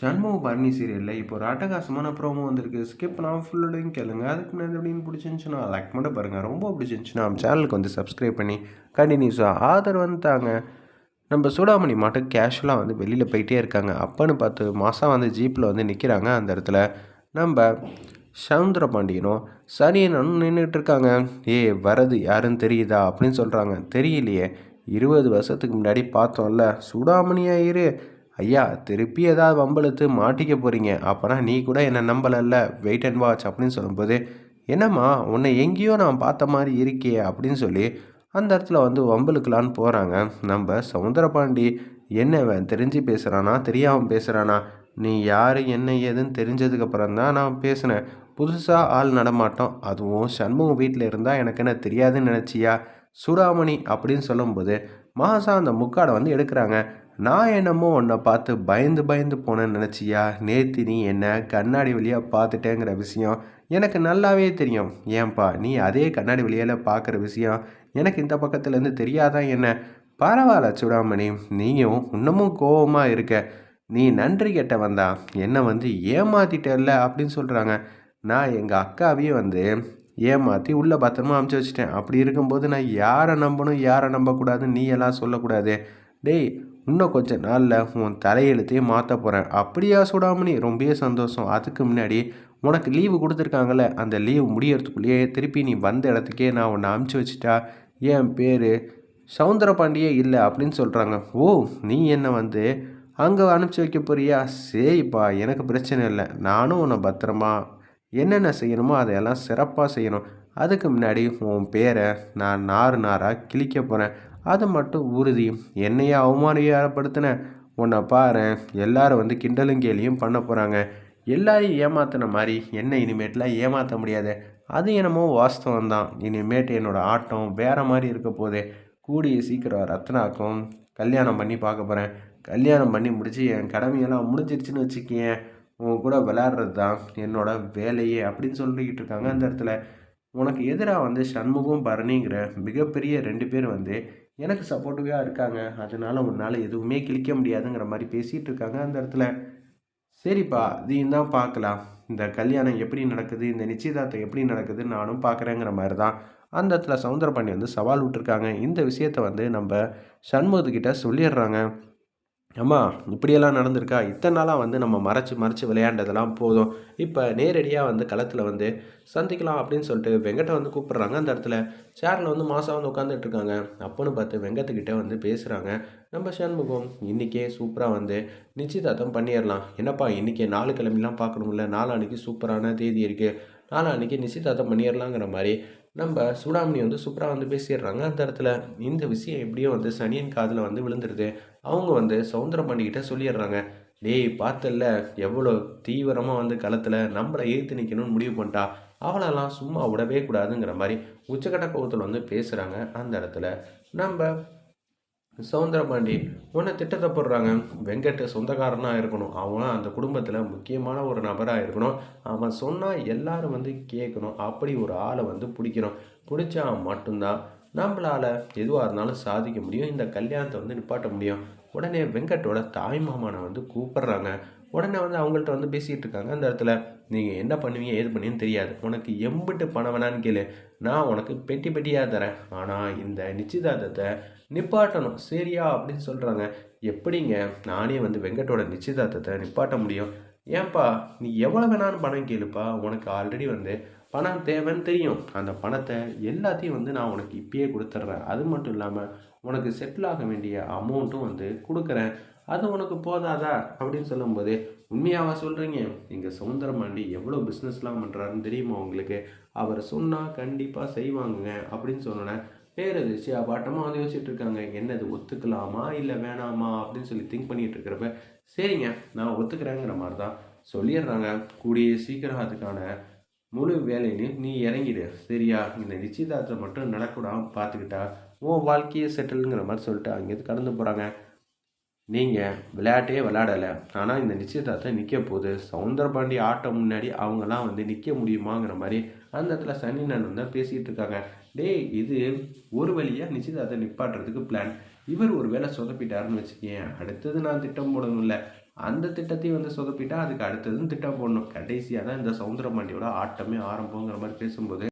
சண்முக பரணி சீரியலில் இப்போ ஒரு அட்டகாசமான ப்ரோமோ வந்திருக்கு. ஸ்கிப் நான் ஃபுல்லோடையும் கேளுங்க. அதுக்கு முன்னாடி அப்படின்னு பிடிச்சிருந்துச்சுன்னா லைக் மட்டும் பாருங்கள் ரொம்ப பிடிச்சிருந்துச்சுன்னா நம்ம சேனலுக்கு வந்து சப்ஸ்கிரைப் பண்ணி கண்டினியூஸாக ஆதரவு வந்துட்டாங்க. நம்ம சூடாமணி மட்டும் கேஷுவலாக வந்து வெளியில் போயிட்டே இருக்காங்க. அப்பன்னு பார்த்து மாதம் வந்து ஜீப்பில் வந்து நிற்கிறாங்க அந்த இடத்துல. நம்ம சவுந்தர பாண்டியனும் சரியனும் நின்றுட்டு இருக்காங்க. ஏ வரது யாருன்னு தெரியுதா? அப்படின்னு சொல்கிறாங்க தெரியலையே. இருபது வருஷத்துக்கு முன்னாடி பார்த்தோம்ல. சூடாமணியா இரு. ஐயா திருப்பி ஏதாவது வம்பளுத்து மாட்டிக்க போகிறீங்க அப்போனா நீ கூட என்னை நம்பலல்ல. வெயிட் அண்ட் வாட்ச் அப்படின்னு சொல்லும்போது என்னம்மா உன்னை எங்கேயோ நான் பார்த்த மாதிரி இருக்கே அப்படின்னு சொல்லி அந்த இடத்துல வந்து வம்பலுக்கலான்னு போகிறாங்க நம்ம சவுந்தரபாண்டி என்ன தெரிஞ்சு பேசுகிறானா தெரியாமல் பேசுகிறானா நீ யார் என்ன ஏதுன்னு தெரிஞ்சதுக்கப்புறம் தான் நான் பேசினேன். புதுசாக ஆள் நடமாட்டோம். அதுவும் சண்முகம் வீட்டில் இருந்தால் எனக்கு என்ன தெரியாதுன்னு நினச்சியா? சுடாமணி அப்படின்னு சொல்லும்போது மாசா அந்த முக்காடை வந்து எடுக்கிறாங்க. நான் என்னமோ உன்னை பார்த்து பயந்து பயந்து போனேன்னு நினச்சியா? நேத்தி நீ என்னை கண்ணாடி வழியாக பார்த்துட்டேங்கிற விஷயம் எனக்கு நல்லாவே தெரியும். ஏன்பா நீ அதே கண்ணாடி வழியால் பார்க்குற விஷயம் எனக்கு இந்த பக்கத்துலேருந்து தெரியாதான் என்ன? பரவாயில்ல சுடாமணி நீயும் இன்னமும் கோபமாக இருக்க. நீ நன்றி கெட்ட வந்தா. என்னை வந்து ஏமாத்திட்டல அப்படின்னு சொல்கிறாங்க நான் எங்கள் அக்காவையும் வந்து ஏமாற்றி உள்ளே பத்திரமா அமுச்சு வச்சுட்டேன். அப்படி இருக்கும்போது நான் யாரை நம்பணும் யாரை நம்பக்கூடாதுன்னு நீ எல்லாம் சொல்லக்கூடாது. டேய் இன்னும் கொஞ்ச நாளில் உன் தலையெழுத்தையே மாற்ற போகிறேன் அப்படியா சுடாமணி? ரொம்பவே சந்தோஷம். அதுக்கு முன்னாடி உனக்கு லீவு கொடுத்துருக்காங்கல்ல அந்த லீவு முடியறதுக்குள்ளேயே திருப்பி நீ வந்த இடத்துக்கே நான் உன்னை அமுச்சு வச்சுட்டா? என் பேர் சவுந்தரபாண்டியே இல்லை அப்படின்னு சொல்கிறாங்க ஓ நீ என்ன வந்து அங்கே அனுப்பிச்சி வைக்க போறியா? சரிப்பா எனக்கு பிரச்சனை இல்லை. நானும் உன்னை பத்திரமா என்னென்ன செய்யணுமோ அதையெல்லாம் சிறப்பாக செய்யணும். அதுக்கு முன்னாடி உன் பேரை நான் நாறு நாராக கிழிக்க போகிறேன் அது மட்டும் உறுதி. என்னையே அவமானப்படுத்தின? உன்னை பாரு எல்லாரும் வந்து கிண்டலும் கேலியும் பண்ண போகிறாங்க எல்லாரையும் ஏமாத்தின மாதிரி என்ன இனிமேட்லாம் ஏமாற்ற முடியாது. அது என்னமோ வாஸ்தவம் தான் இனிமேட்டு என்னோடய ஆட்டம் வேறு மாதிரி இருக்க போதே கூடிய சீக்கிரம் ரத்னாக்கும் கல்யாணம் பண்ணி பார்க்க போகிறேன் கல்யாணம் பண்ணி முடித்து என் கடமையெல்லாம் முடிஞ்சிருச்சுன்னு வச்சுக்கேன் உன் கூட விளையாடுறது தான் என்னோட வேலையே அப்படின்னு சொல்லிக்கிட்டு இருக்காங்க அந்த இடத்துல. உனக்கு எதிராக வந்து சண்முகம் பரணிங்கிற மிகப்பெரிய ரெண்டு பேர் வந்து எனக்கு சப்போர்ட்டிவாக இருக்காங்க. அதனால் உன்னால் எதுவுமே கிழிக்க முடியாதுங்கிற மாதிரி பேசிகிட்டு இருக்காங்க அந்த இடத்துல. சரிப்பா இதையும் தான் பார்க்கலாம். இந்த கல்யாணம் எப்படி நடக்குது இந்த நிச்சயதார்த்தம் எப்படி நடக்குதுன்னு நானும் பார்க்குறேங்கிற மாதிரி தான் அந்த இடத்துல சவுந்தரபாண்டி வந்து சவால் விட்டுருக்காங்க. இந்த விஷயத்த வந்து நம்ம சண்முகத்துக்கிட்ட சொல்லிடுறாங்க. அம்மா இப்படியெல்லாம் நடந்திருக்கா? இத்தனை நாளாக வந்து நம்ம மறைச்சி மறைச்சி விளையாண்டதெல்லாம் போதும். இப்போ நேரடியாக வந்து களத்தில் வந்து சந்திக்கலாம் அப்படின்னு சொல்லிட்டு வெங்கட்டை வந்து கூப்பிட்றாங்க. அந்த இடத்துல சேரில் வந்து மாதம் வந்து உட்காந்துட்டு இருக்காங்க. அப்போன்னு பார்த்து வெங்கத்துக்கிட்ட வந்து பேசுகிறாங்க நம்ம சண்முகம் இன்றைக்கே சூப்பராக வந்து நிச்சயதார்த்தம் பண்ணிடலாம். என்னப்பா இன்றைக்கி நாலு கிழமைலாம் பார்க்கணும்ல? நாளான்னைக்கு சூப்பரான தேதி இருக்குது நாளான்னைக்கு நிச்சயதார்த்தம் பண்ணிடலாங்கிற மாதிரி நம்ம சூடாமணி வந்து சூப்பராக வந்து பேசிடுறாங்க. அந்த இடத்துல இந்த விஷயம் எப்படியோ வந்து சனியன் காதில் வந்து விழுந்துருது. அவங்க வந்து சவுந்தரம் பண்ணிக்கிட்ட சொல்லிடுறாங்க. டேய் பார்த்தல எவ்வளோ தீவிரமாக வந்து களத்தில் நம்மளை ஏற்று நிற்கணும்னு முடிவு பண்ணிட்டா. அவளெல்லாம் சும்மா விடவே கூடாதுங்கிற மாதிரி உச்சக்கட்ட கோபத்தில் வந்து பேசுகிறாங்க அந்த இடத்துல நம்ம சவுந்தரபாண்டி உன்னை திட்டத்தை போடுறாங்க வெங்கட் சொந்தக்காரனாக இருக்கணும். அவன் அந்த குடும்பத்தில் முக்கியமான ஒரு நபராக இருக்கணும். அவன் சொன்னால் எல்லாரும் வந்து கேட்கணும். அப்படி ஒரு ஆளை வந்து பிடிக்கணும். பிடிச்சா மட்டும்தான். நம்மளால் எதுவாக இருந்தாலும் சாதிக்க முடியும். இந்த கல்யாணத்தை வந்து நிப்பாட்ட முடியும். உடனே வெங்கட்டோட தாய் மாமானை வந்து கூப்பிட்றாங்க. உடனே வந்து அவங்கள்ட்ட வந்து பேசிகிட்டு இருக்காங்க. அந்த இடத்துல நீங்கள் என்ன பண்ணுவீங்க? ஏது பண்ணுவீங்கன்னு தெரியாது. உனக்கு எம்பிட்டு பணம் வேணான்னு கேளு. நான் உனக்கு பெட்டி பெட்டியாக தரேன். ஆனால் இந்த நிச்சயதார்த்தத்தை நிப்பாட்டணும். சரியா? அப்படின்னு சொல்கிறாங்க எப்படிங்க நானே வந்து வெங்கட்டோட நிச்சயதார்த்தத்தை நிப்பாட்ட முடியும்? ஏன்பா நீ எவ்வளோ வேணாலும் பணம் கேளுப்பா. உனக்கு ஆல்ரெடி வந்து பணம் தேவைன்னு தெரியும். அந்த பணத்தை எல்லாத்தையும் வந்து நான் உனக்கு இப்பயே கொடுத்துட்றேன். அது மட்டும் இல்லாமல் உனக்கு செட்டில் ஆக வேண்டிய அமௌண்ட்டும் வந்து கொடுக்குறேன். அது உனக்கு போதாதா? அப்படின்னு சொல்லும்போது உண்மையாவா சொல்கிறீங்க எங்கள் சுதந்திரமாண்டி எவ்வளோ பிஸ்னஸ்லாம் பண்ணுறாருன்னு தெரியுமா உங்களுக்கு? அவர் சொன்னால் கண்டிப்பாக செய்வாங்க அப்படின்னு சொன்னோன்னே பேரதிர்ச்சி அப்பாட்டமாக வந்து யோசிச்சுட்டு இருக்காங்க என்னது ஒத்துக்கலாமா இல்லை வேணாமா? அப்படின்னு சொல்லி திங்க் பண்ணிகிட்டு இருக்கிறப்ப சரிங்க நான் ஒத்துக்கிறேங்கிற மாதிரி தான் சொல்லிடுறாங்க. கூடிய சீக்கிரம் அதுக்கான முழு வேலையிலையும் நீ இறங்கிடு. சரியா? இந்த நிச்சயதார்த்தம் மட்டும் நடக்கூடாமல் பார்த்துக்கிட்டா உன் வாழ்க்கையை செட்டிலுங்கிற மாதிரி சொல்லிட்டு. அங்கேருந்து கடந்து போகிறாங்க நீங்கள் விளையாட்டே விளையாடலை. ஆனால் இந்த நிச்சயதார்த்தம் நிற்க போகுது. சவுந்தரபாண்டி ஆட்டம் முன்னாடி அவங்கெல்லாம் வந்து நிற்க முடியுமாங்கிற மாதிரி அந்த இடத்துல சனி நான் வந்து பேசிகிட்டு இருக்காங்க. டேய் இது ஒரு வழியாக நிச்சயதார்த்தம் நிப்பாட்டுறதுக்கு பிளான் இவர் ஒரு வேலை சொதப்பிட்டாருன்னு வச்சுக்கேன் அடுத்தது நான் திட்டம் போடணும்ல. அந்த திட்டத்தையும் வந்து சொதப்பிட்டா அதுக்கு அடுத்ததும் திட்டம் போடணும். கடைசியாக தான் இந்த சவுந்தரபாண்டியோட ஆட்டமே ஆரம்பங்கிற மாதிரி பேசும்போது